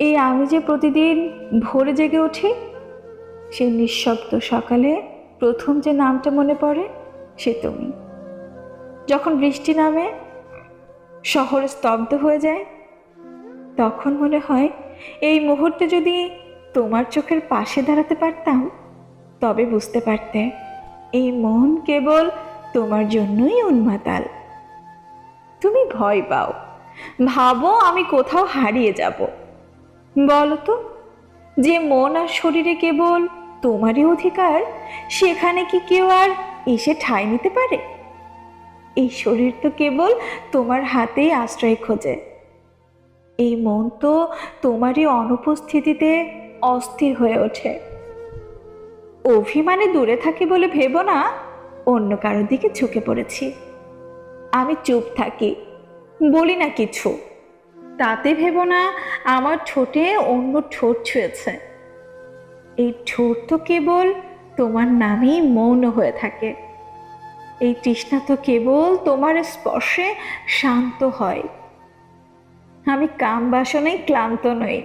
এই আমি যে প্রতিদিন ভোরে জেগে উঠি, সেই নিঃশব্দ সকালে প্রথম যে নামটা মনে পড়ে, সে তুমি। যখন বৃষ্টি নামে, শহর স্তব্ধ হয়ে যায়, তখন মনে হয় এই মুহূর্তে যদি তোমার চোখের পাশে দাঁড়াতে পারতাম, তবে বুঝতে পারতে, এই মন কেবল তোমার জন্যই উন্মাতাল। তুমি ভয় পাও, ভাবো আমি কোথাও হারিয়ে যাব। বলো তো যে মন আর শরীরে কেবল তোমারই অধিকার, সেখানে কি কেউ আর এসে ঠাঁই নিতে পারে? এই শরীর তো কেবল তোমার হাতেই আশ্রয় খোঁজে। এই মন তো তোমারই অনুপস্থিতিতে অস্থির হয়ে ওঠে। অভিমানে দূরে থাকি বলে ভেবো না, অন্য কারোর দিকে ঝুঁকে পড়েছি। আমি চুপ থাকি, বলি না কিছু। তাতে ভেবো না, আমার ঠোঁটে অন্য ঠোঁট ছুঁয়েছে। এই ঠোঁট তো কেবল তোমার নামেই মৌন হয়ে থাকে। এই তৃষ্ণা তো কেবল তোমার স্পর্শে শান্ত হয়। আমি কাম বাসনায় ক্লান্ত নই।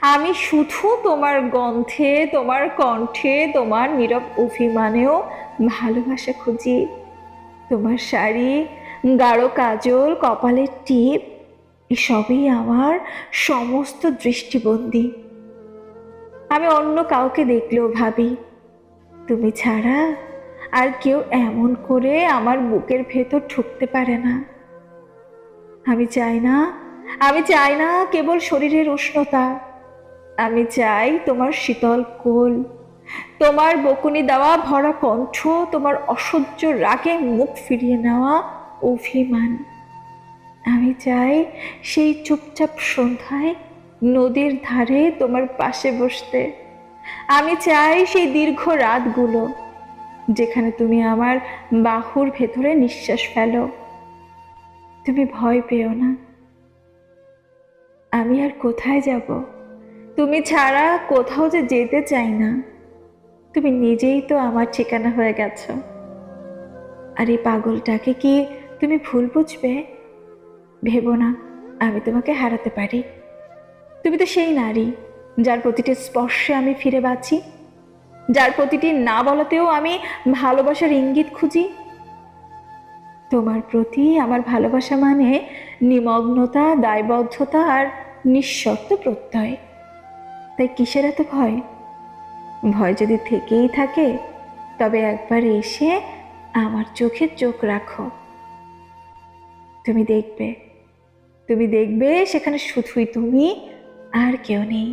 আমি শুধু তোমার গন্ধে, তোমার কণ্ঠে, তোমার নীরব অভিমানেও ভালোবাসা খুঁজি। তোমার শাড়ি, গাঢ় কাজল, কপালের টিপ এসবই আমার সমস্ত দৃষ্টিবন্দি। আমি অন্য কাউকে দেখলেও ভাবি, তুমি ছাড়া আর কেউ এমন করে আমার বুকের ভেতর ঠুকতে পারে না। আমি চাই না, আমি চাই না কেবল শরীরের উষ্ণতা। আমি চাই তোমার শীতল কোল, তোমার বকুনি দেওয়া ভরা কণ্ঠ, তোমার অসহ্য রাগে মুখ ফিরিয়ে নেওয়া অভিমান। আমি চাই সেই চুপচাপ সন্ধ্যায় নদীর ধারে তোমার পাশে বসতে। আমি চাই সেই দীর্ঘ রাতগুলো যেখানে তুমি আমার বাহুর ভেতরে নিঃশ্বাস ফেলো। তুমি ভয় পেও না। আমি আর কোথায় যাব? তুমি ছাড়া কোথাও যে যেতে চাই না। তুমি নিজেই তো আমার ঠিকানা হয়ে গেছো। আর এই পাগলটাকে কি তুমি ভুল বুঝবে? ভেবো না, আমি তোমাকে হারাতে পারি। তুমি তো সেই নারী, যার প্রতিটি স্পর্শে আমি ফিরে বাঁচি। যার প্রতিটি না বলাতেও আমি ভালোবাসার ইঙ্গিত খুঁজি। তোমার প্রতি আমার ভালোবাসা মানে নিমগ্নতা, দায়বদ্ধতা আর নিঃশর্ত প্রত্যয়। তাই কিসের এত ভয়? ভয় যদি থেকেই থাকে, তবে একবার এসে আমার চোখে চোখ রাখো। তুমি দেখবে তুমি দেখবে সেখানে শুধুই তুমি আর কেউ নেই।